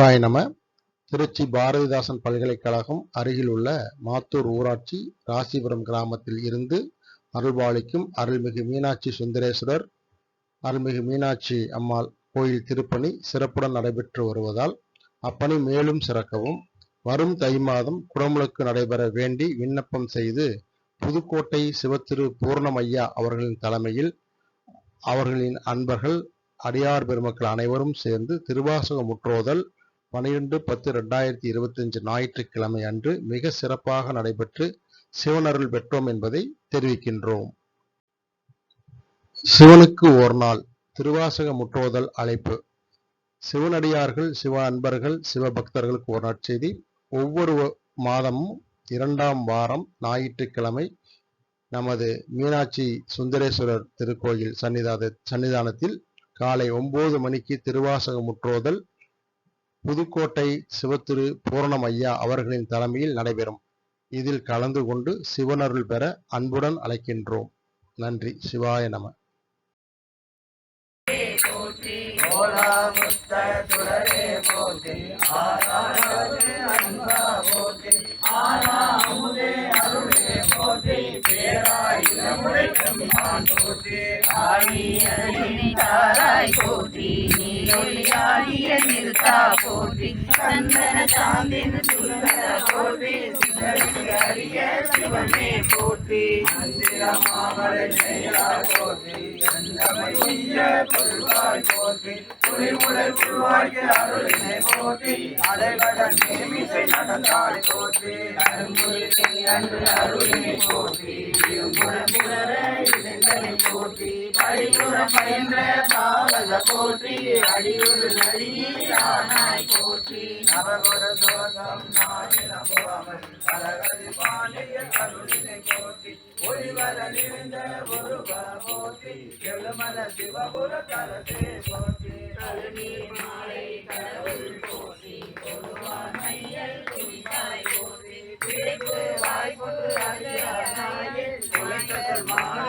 சிவாய நம. திருச்சி பாரதிதாசன் பல்கலைக்கழகம் அருகில் உள்ள மாத்தூர் ஊராட்சி ராசிபுரம் கிராமத்தில் இருந்து அருள்பாலிக்கும் அருள்மிகு மீனாட்சி சுந்தரேஸ்வரர் அருள்மிகு மீனாட்சி அம்மாள் கோயில் திருப்பணி சிறப்புடன் நடைபெற்று வருவதால் அப்பணி மேலும் சிறக்கவும். வரும் தை மாதம் குடமுழுக்கு நடைபெற வேண்டி விண்ணப்பம் செய்து புதுக்கோட்டை சிவத்திரு பூர்ணமையா அவர்களின் தலைமையில் அவர்களின் அன்பர்கள் அடியார் பெருமக்கள் அனைவரும் சேர்ந்து திருவாசக முற்றோதல் பனிரெண்டு பத்து ரெண்டாயிரத்தி இருபத்தி அஞ்சு ஞாயிற்றுக்கிழமை அன்று மிக சிறப்பாக நடைபெற்று சிவனருள் பெற்றோம் என்பதை தெரிவிக்கின்றோம். சிவனுக்கு ஒரு நாள் திருவாசக முற்றோதல் அழைப்பு. சிவனடியார்கள் சிவ அன்பர்கள் சிவபக்தர்களுக்கு ஒரு நற்செய்தி ஒவ்வொரு மாதமும் இரண்டாம் வாரம் ஞாயிற்றுக்கிழமை நமது மீனாட்சி சுந்தரேஸ்வரர் திருக்கோயில் சன்னிதான சன்னிதானத்தில் காலை ஒன்பது மணிக்கு திருவாசக முற்றோதல் புதுக்கோட்டை சிவத்திரு பூரணமையா அவர்களின் தலைமையில் நடைபெறும். இதில் கலந்து கொண்டு சிவனருள் பெற அன்புடன் அழைக்கின்றோம். நன்றி. சிவாய நம. போற்றி ஆராவது ஒளியாடிய நிறுத்தா போற்றி சந்தன சாந்தின் சுந்தர போற்றி செயலா போற்றி பொருள்வாய் போற்றி புலிமுடல் அருளினை போற்றி நேமிசை நடந்தாய் போற்றி அருள்முறை அன்று அருளினை போற்றி இதனை போற்றி படியுற பயின்ற பாவக போற்றி அடியுறு நடிகானாய் போற்றி. நவகுர சோகம் நாயிரம் போமல் பலகதி பாண்டிய அருளினை போற்றி. ஒளிவர நிறைந்த ஒருவ போற்றி எழுமல சிவபுர தரசே போற்றி. கருணி மாலை கடவுள் போற்றி ஒருவான் மையல் துணித்தாய் போற்றி. வாய்ப்பு அறியானாயில் உழைத்தல் மாலை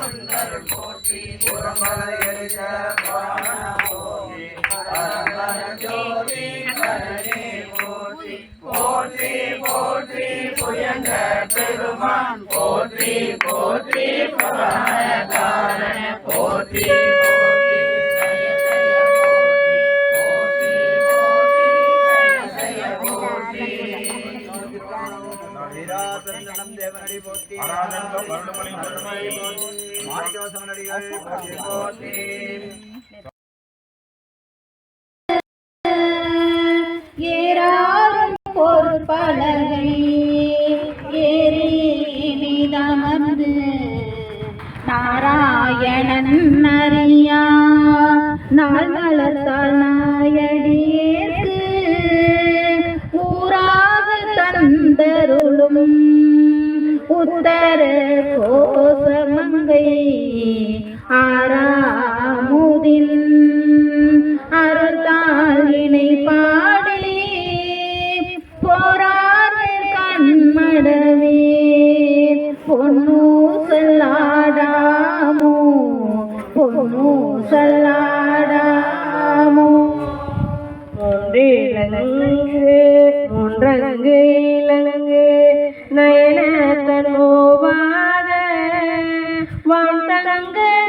கொண்டருள் போற்றி புறமல எரித போற்றி பரமர ஜோதி கரணே போற்றி போற்றி போற்றி புயங்க பெருமான் போற்றி போற்றி புராணகாரண போற்றி போற்றி பொற்பலகை ஏறி நிதமர்ந்து நாராயணன் அறியா நாள் வளர்த்தால் நாயடியேற்கு ஊராக தந்தருளும் உத்தர கோசமங்கை ஆரா பொன்னு ஒன்றிலங்கு ஒன்றங்கு இலங்கு நயன தனோவாத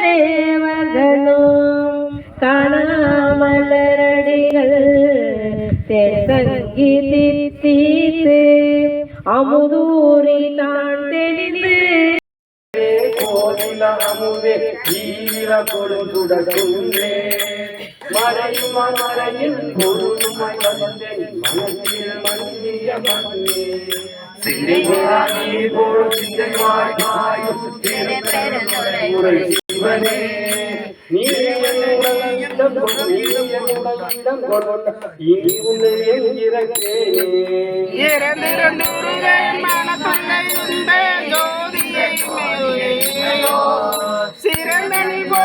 தேவர்களும் காணாமலரடிகள் தெற்கங்கி ஈர கொடுந்துடக்குன்றே மறையும் மறையில் பொருளுமை வந்தே மனத்தில் மந்திய மண்ணே. சிந்தையானே போல் சிந்தையாய் மாயும் சிவனே. நீ கொண்ட இனி உன்னை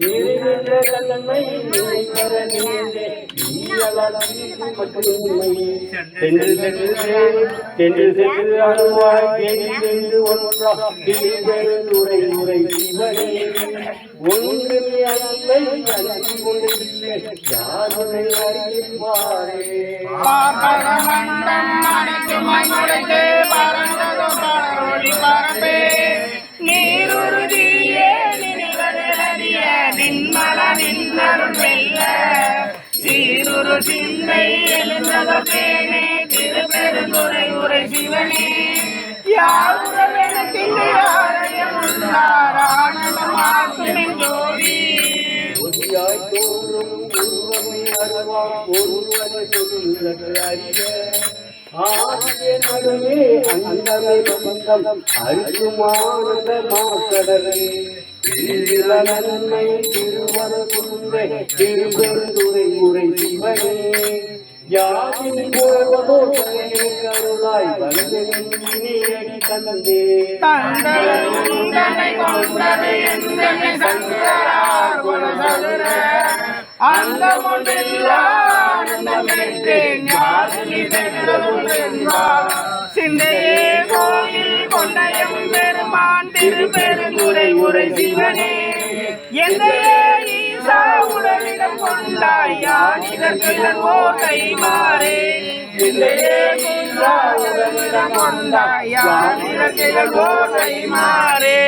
இருகின்ற ஒன்று அன்பை அன்பு யாருனை அறிவிப்பாரே பரப்பே. எழுந்ததோ திருப்பெருந்துரை உரை சிவனே. யாருறவெனக்கில்லை யாரையும் உள்ளார் ஜோதி ஒதியாய் தோன்றும் உருவமை அருவாம் அறிய. ஆகிய நடுவே பந்தம் மாக்கடலே. நன்மை திருவர குந்தை திருப்பெருந்துரை முறை சிவனே. தந்தனை கொண்டது எந்தனை குணசதுர ஞானி சிந்தையே கோயில் கொண்டயம் பெருமான் திருப்பெருந்துரை உரை சிவனே. எந்தையே கொண்டாய் ஓ கைமாறே எந்தையே ஈசா உடலிடம் கொண்டாய் யானிதற்கிடன் ஓ கைமாறே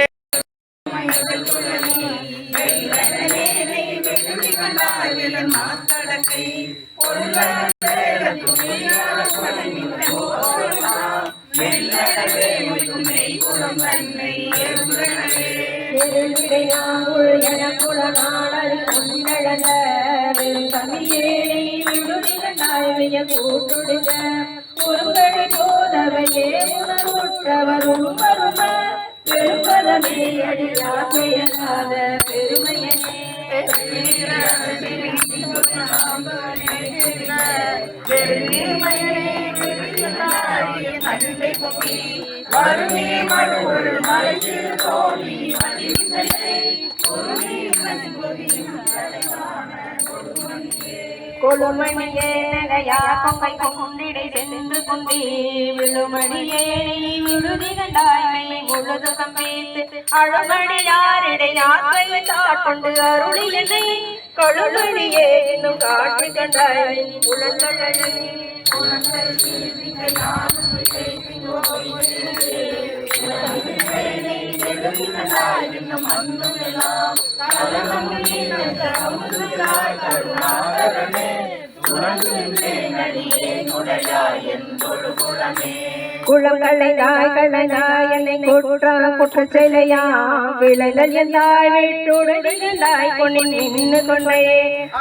நெருங்கிடையாங்குள் எனக்குள நாடல் கொண்டழல வெறுந்தமிழேனை விடுதிகண்டாய்வைய கூட்டுடுக ஒருவழி போதவையே உணர்வுற்றவரும் வரும பெரும்பதமே அடியா பெயராத பெருமையனே வருமே மலை கொழுமணியே நகையா கொங்கை கொண்டிடை சென்று கொண்டே விழுமணியே தாட்கொண்டு கொழுமணியே இன்னும் காட்சி கண்டாய் குளங்களை தாய்களை நாயனை குற்றா குற்ற சிலையா விளைதல் எந்தாய் வீட்டுடையாய் கொண்டு நின்று கொண்டே.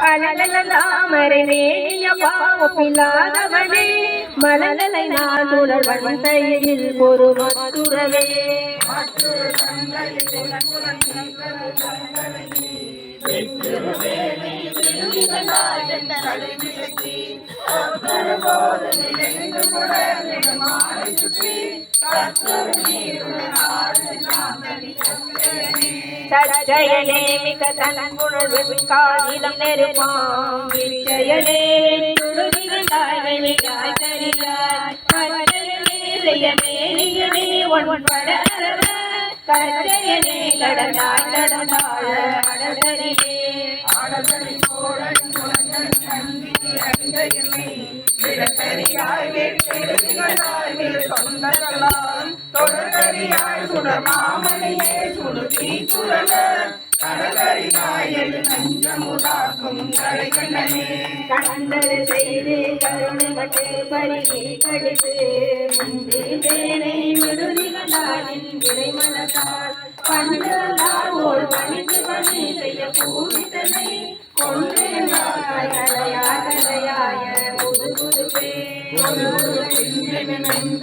அழகல தாமரை மேனிய பாவப்பில்லாதவனே. மலலை நான் சுழல் செய்யில் ஒரு மத்துறவே சச்சயனே மிக தன்புணர் வெக்காதிலம் நெருப்பாம். ஒன்பட துடுதிகண்டாய் வெளியாய் தரியாய் பச்சயனே செய்யனே நீயனே ஒன் படரவ கச்சயனே கடனாய் நடந்தாழ அடதரியே தொடர்கரியாய் சுடர் மாமணியே சுடு தீ கடற்கரியாய் கண்டது செய்து கருணை கட்டு பருகி கடித்து. முந்தி தேனை விடுதி கண்டாலின் விரை மனத்தால் பண்டுகளால் ஓர் பணிந்து பணி செய்ய பூவித்தனை கொண்டு கலையாய கலையாய புது புது பே ஒரு ஒரு பெண்ணின்